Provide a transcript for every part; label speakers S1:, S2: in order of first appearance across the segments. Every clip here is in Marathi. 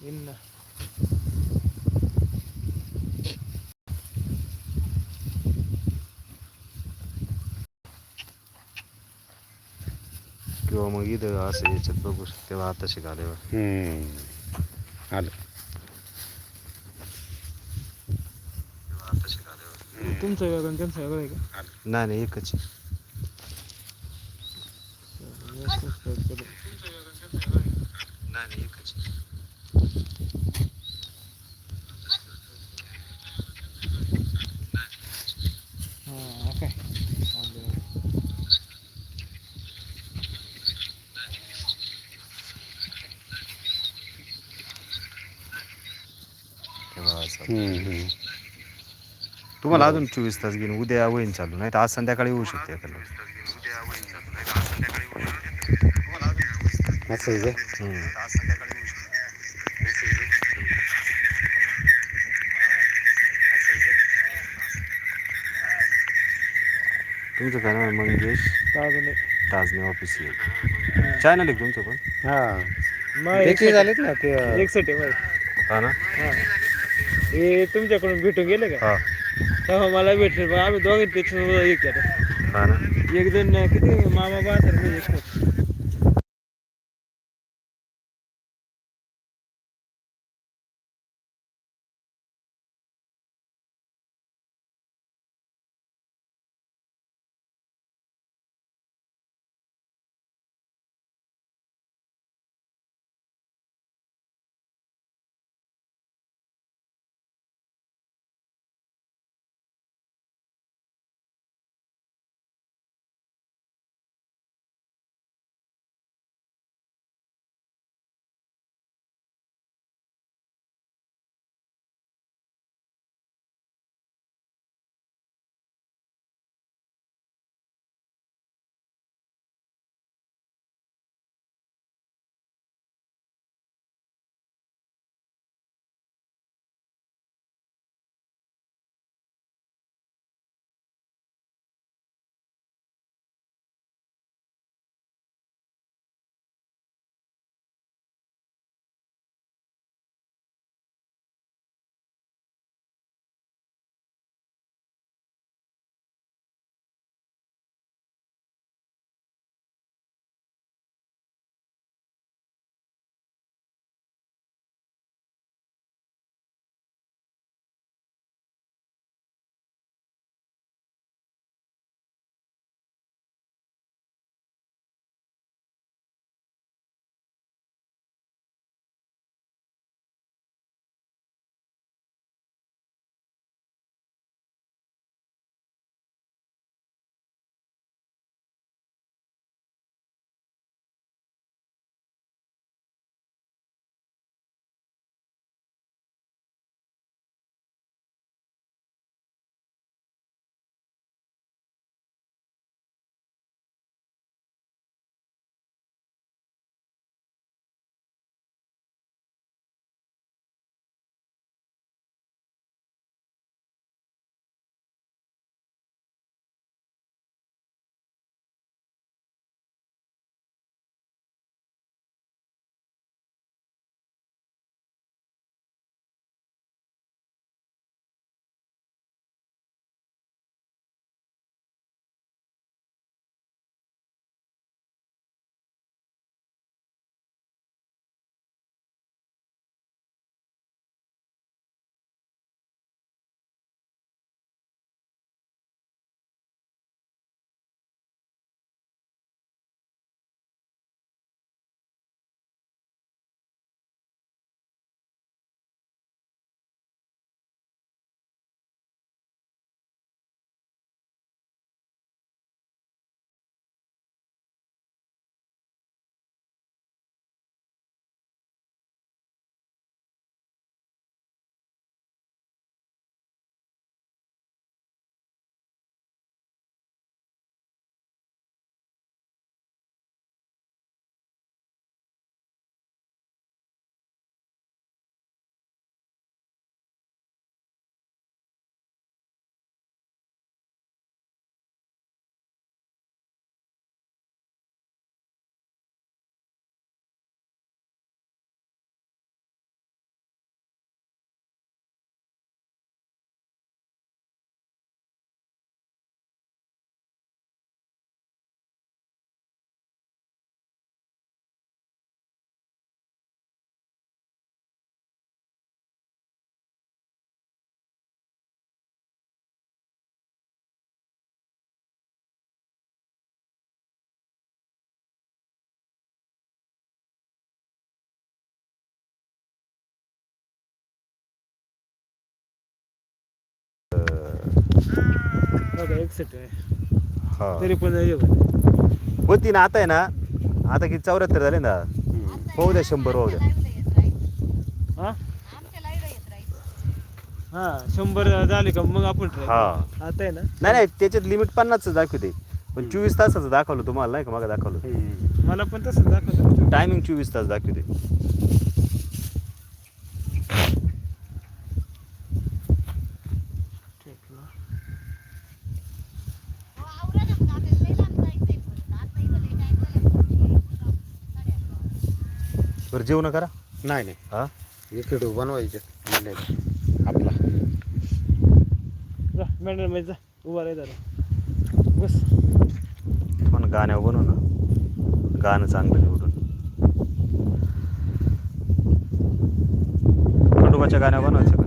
S1: येईन ना
S2: किंवा मग इथं असं याच्यात बघू तेव्हा आता शिकाले
S3: हम्म. आलं
S2: आता शिकाले
S1: तुमचं वेगळं आणि त्यांचं वेगळं आहे का
S2: नाही नाही एकच आहे.
S1: सबस्क्राईब करू
S2: नाही नाही एकच आहे.
S1: हां काय चालेल.
S2: तेव्हा असं.
S3: हम्म, हम्म.
S2: तुम्हाला अजून चोवीस तास घेऊन उद्या होईन चालू नाही तर आज संध्याकाळी होऊ शकते. तुमचं काय नाव आहे? मंगेश?
S1: ताजं नाही.
S2: ताजने ऑफिस चॅनल आहे तुमचं पण?
S3: हा. झालेत ना ते
S1: एक सेट आहे.
S2: हा ना?
S1: हां तुमच्याकडून भेटून गेले का?
S2: हा.
S1: तेव्हा मला भेटले मग आम्ही दोघे एक
S2: हा ना.
S1: एक जण किती मामा बा तर एकसष्ट आहे.
S2: हा.
S1: तरी पण हे होतं.
S2: होती ना आता आहे ना आता किती चौऱ्याहत्तर झाले ना? होऊ द्या शंभर होऊ द्या.
S1: हा? हा शंभर झाले का? मग आपण
S2: हा.
S1: आता आहे ना?
S2: नाही नाही त्याच्यात लिमिट पन्नासचं दाखवते. पण चोवीस तासाचं दाखवलं तुम्हाला नाही का? मागं दाखवलं.
S1: मला पण तसंच दाखवतं
S2: टायमिंग चोवीस तास दाखवते
S1: ठीक ना
S2: बरं जेवण करा.
S3: नाही नाही.
S2: हा?
S3: इकडे बनवायचे मंडळी. आपला.
S1: जा मॅडममध्ये जा उभा राहा जरा. बस.
S2: पण गाण्यावर बनव ना. गाणं चांगलं निवडून. खंडोबाच्या गाण्या बनवायचं.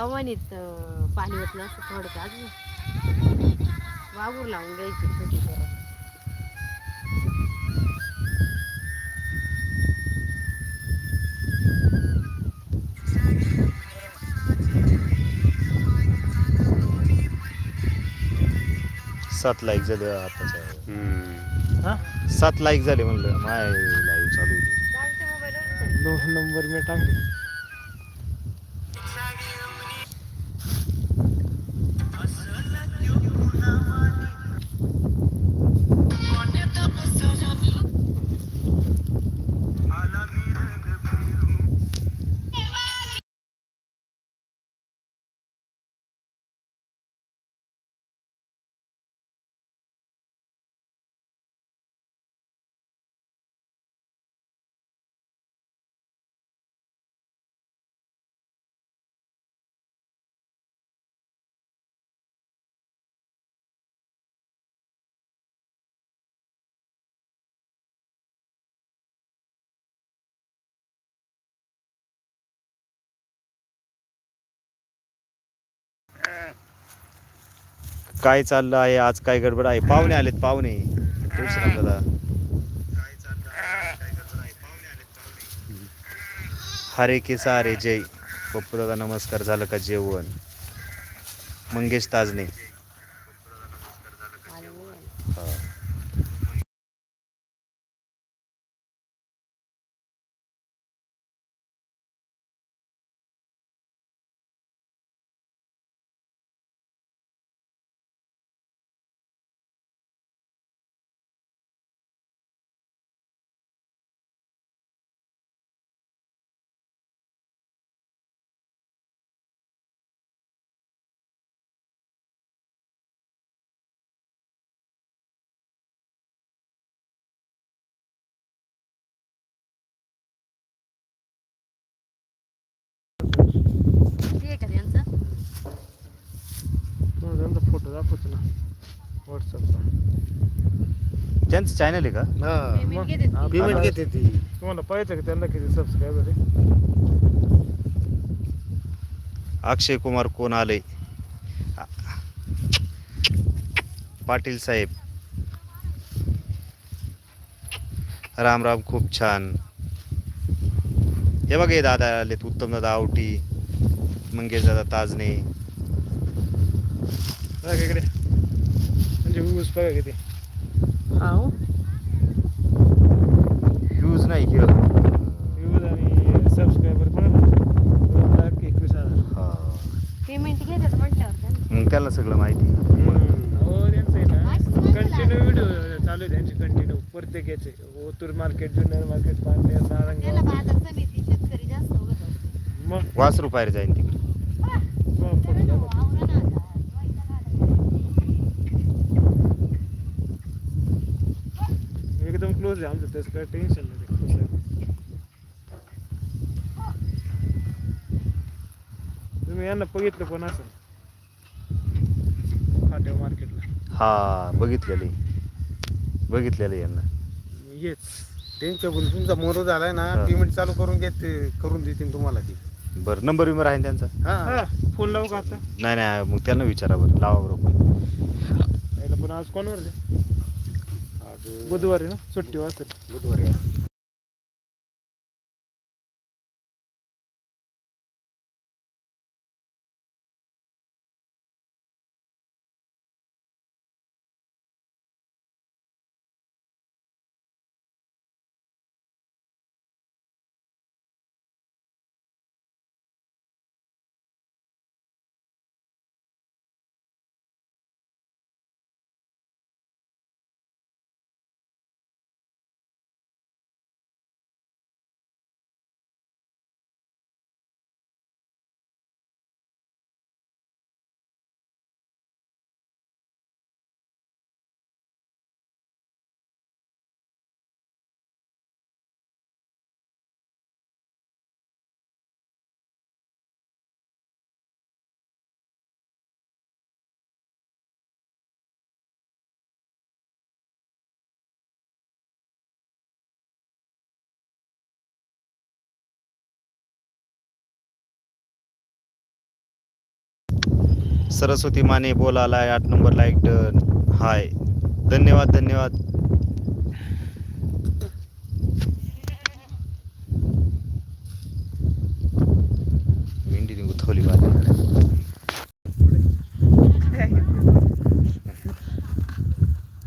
S2: का
S4: गव्हाणीत अं, पाणी ओतलं असं थोडं अजून. वागूर लावून घ्यायची छोटी जरा.
S2: सात लाईक झाले.
S1: हा?
S2: सात लाईक झाले म्हणलं. माय लाईव्ह चालू
S1: दोन नंबर मी टाकले.
S2: काय चाललं आहे? आज काय गडबड आहे? पाहुणे आलेत पाहुणे. दादा हरे के सारे जय. पप्पू दादा नमस्कार. झालं का जेवण? मंगेश ताजने.
S1: फोटो दाखवतो ना. व्हॉट्सअपला
S2: त्यांचं चॅनल आहे का?
S4: पेमेंट घेते
S1: हा,
S4: ती.
S3: पेमेंट घेते ती.
S1: तुम्हाला पाहायचं का त्यांना किती सबस्क्रायबर आहे?
S2: अक्षय कुमार कोण आले? पाटील साहेब. राम राम खूप छान. हे बघा हे दादा आलेत उत्तम दादा आवटी मंगेश दादा ताजने.
S1: बघा इकडे. म्हणजे ऊस बघा किती
S4: हा हो.
S2: नाही
S1: व्ह्यूज आणि सबस्क्रायबर बघा ना दोन लाख एकवीस हजार.
S2: हा.
S4: पेमेंट घेतात म्हटल्यावर त्यांना.
S2: मग त्याला सगळं माहिती.
S1: हो त्यांचं आहे ना. कंटिन्यू व्हिडिओ चालू आहे त्यांचे कंटिन्यू प्रत्येक याचे ओतूर मार्केट जुन्नर मार्केट पांढरे
S4: त्याला
S1: नारंगाव
S4: बाजार समिती शेतकरी जास्त उगत असते.
S1: मग?
S2: वासरू पायरी जाईन तिकडे.
S1: एकदम क्लोज आहे आमचं त्याचं काय टेन्शन नाही. तुम्ही यांना बघितलं पण असं? फाट्या मार्केटला
S2: हा बघितलेले. बघितलेले यांना.
S1: येच
S3: त्यांच्याकडून तुमचा मोरो झालाय ना
S2: हा.
S3: पेमेंट चालू करून घेत करून देतील तुम्हाला ती.
S2: बरं नंबर विंबर आहे ना त्यांचा?
S3: हा.
S1: हा फोन लावू का आता?
S2: नाही नाही मग त्यांना विचारा बरं लावा बरोबर.
S1: यायला पण आज कोणवर बुधवारी ना सुट्टी वाजता
S3: बुधवारी
S2: सरस्वती माने बोलालाय आठ नंबर लाईक डन हाय. धन्यवाद धन्यवाद. मेंढी निघू थोली बाजूला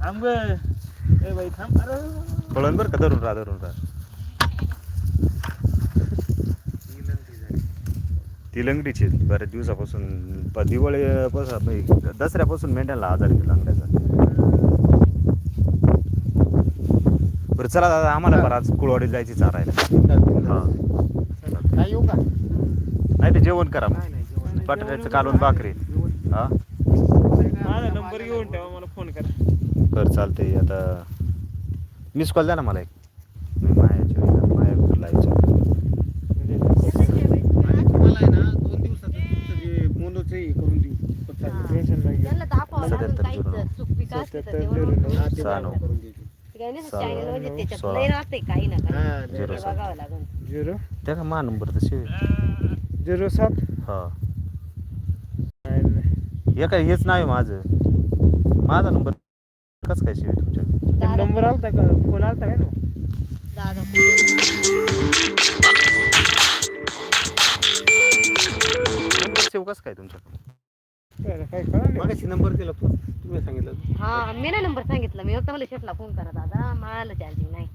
S1: थांब
S2: बरं का धरून राहा धरून राहा. ती लंगडीची. बऱ्याच दिवसापासून प- दिवाळी पासून म्हणजे दसऱ्यापासून मेंढ्याला आजार आहे लंगड्याचा. बरं चला दादा आम्हाला बरं आज कुळवाडीला जायची चारायला. हा.
S3: काय येऊ का?
S2: नाही ते जेवण करा मग.
S3: नाही नाही जेवण
S2: बटाट्याचं कालवण भाकरी. हा?
S1: माझा नंबर घेऊन ठेवा मला फोन करा.
S2: बरं चालते आता मिस कॉल द्या ना मला एक मी मायाच्या माया लायच्या
S1: म्हणजे
S3: मला आहे ना दोन दिवसात तुमचं जे मोनोचं हे करून देऊ. पत्ता
S4: हा.
S1: टेन्शन नाही घ्या.
S4: त्यांना काहीच
S1: सत्याहत्तर झिरो नऊ.
S3: हा, ते. करून
S4: चॅनल म्हणजे त्याच्यात. लय राहते काही ना
S3: हा,
S4: काही
S3: झिरो
S2: सात.
S4: बघावं
S1: झिरो?
S2: त्या का मा नंबर तसे
S1: झिरो सात?
S2: हा.
S1: नाही, नाही.
S2: हे काय हेच नाव आहे माझं. माझा नंबर कसं काय शिवाय तुमच्या?
S4: दादा.
S1: नंबर आलता का? फोन आलता काय ना
S4: दादा
S2: सेव कसं काय तुमच्या
S1: काय काय कळलं
S3: मागाशी नंबर दिला तू. तुम्ही सांगितलं.
S4: हा मी नाही नंबर सांगितला. मी फक्त मला शेटला फोन करा दादा. मला चार्जिंग नाही.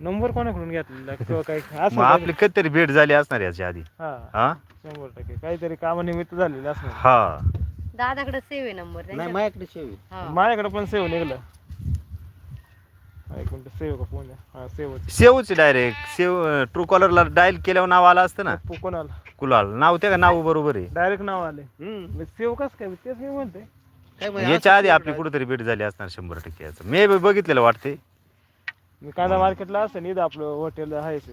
S1: नंबर कोणाकडून घेतलेला किंवा काय असं
S2: मग आपली कधीतरी भेट झाली असणार याच्या आधी.
S1: हा.
S2: हा?
S1: शंभर टक्के. काहीतरी कामानिमित्त झालेलं असणार.
S2: हा.
S4: दादाकडे सेव आहे नंबर
S3: नाही माझ्याकडे शेव आहे.
S4: हा.
S1: माझ्याकडे पण सेव निघलं. एक मिनिट सेव का फोन. आहे हा सेव
S2: सेवच डायरेक्ट सेव ट्रू कॉलरला डायल केल्यावर नाव आलं असतं ना?
S1: कोणाला
S2: कुलाल. नाव ते का? नाव बरोबर आहे.
S1: डायरेक्ट नाव आले
S3: हम्म.
S1: सेव कस काय? तेच मी म्हणते.
S3: काय माहिती,
S2: याच्या आधी आपली कुठेतरी भेट झाली असणार शंभर टक्के याचं. मी बी बघितलेलं वाटते
S1: मी कांदा मार्केटला असं नाही आपलं हॉटेल आहे ते.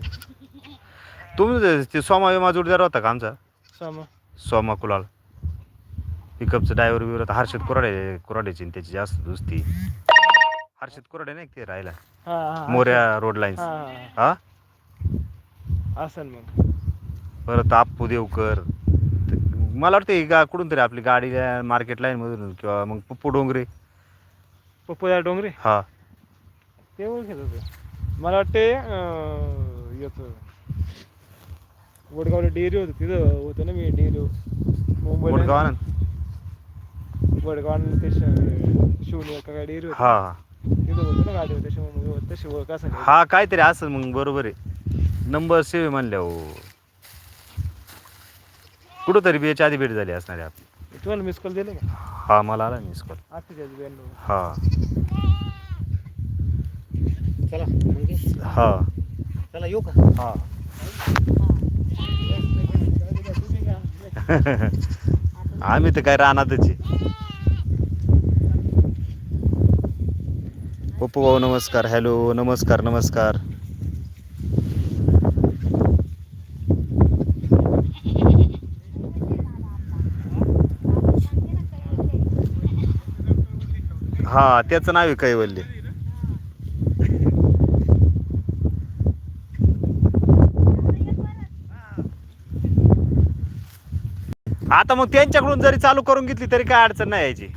S2: तुम्ही ते सोमा विमा जोडदार होता का आमचा?
S1: सामा.
S2: सोमा कुलाल. पिकअपचं ड्रायव्हर बिवर हर्षद कुराडे कुराड्याची आणि त्याची जास्त दुसती. हर्षद कुराडे नाही ते राहिला
S1: हा हा
S2: मोऱ्या रोड लाईन्स
S1: हा. हा?
S2: हा
S1: असं मग.
S2: परत आप्पू देवकर. ते- मला वाटतं ही गा कुठून तरी आपली गाडी मार्केट लाईन मधून किंवा मग पप्पू डोंगरे.
S1: पप्पूया डोंगरे?
S2: हा.
S1: ते ओळखत होते. मला वाटते अं, याचं वडगावला डेअरी होतं तिथं होतं ना मी डेअरी. मुंबईला.
S2: वडगाव आनंद.
S1: वडगाव आणि ते श- शिवनेर का काय डेअरी होती.
S2: हा.
S1: तिथं होतं ना गाडीवर त्याच्यामुळे तशी ओळख असं
S2: हा काहीतरी असं मग बरोबर आहे. नंबर सेव्ह म्हणल्या हो. कुठंतरी बी याच्या आधी भेट झाली असणार आहे आपली.
S1: तुम्हाला मिस कॉल दिले का?
S2: हा मला आला मिस कॉल
S1: अठ्ठेचाळीस ब्याण्णव
S2: हा.
S3: चला
S2: हा.
S3: चला येऊ का?
S2: हा. आम्ही तर काय रानातच आहे. पप्पू भाऊ नमस्कार. हॅलो नमस्कार नमस्कार. हा त्याचं नाव आहे कैवल्य. आता मग त्यांच्याकडून जरी चालू करून घेतली तरी काय अडचण नाही यायची.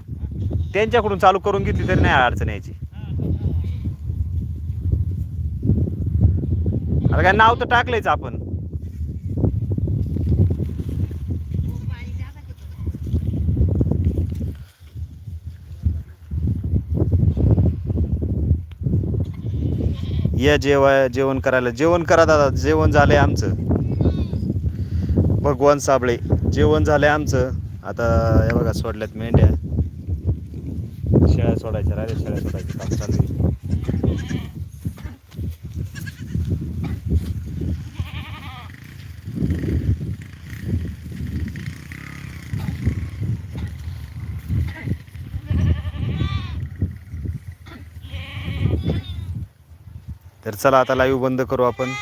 S2: त्यांच्याकडून चालू करून घेतली तरी नाही अडचण यायची. आता काय नाव तर टाकलंयच आपण. या जेवा जेवण करायला. जेवण करा दादा जेवण झालंय आमचं. भगवान साबळे जेवण झालंय आमचं. आता हे बघा सोडल्यात मेंढ्या. शेळ्या सोडायच्या राहिले शेळ्या सोडायच्या काम चालू आहे. तर चला आता लाईव्ह बंद करू आपण.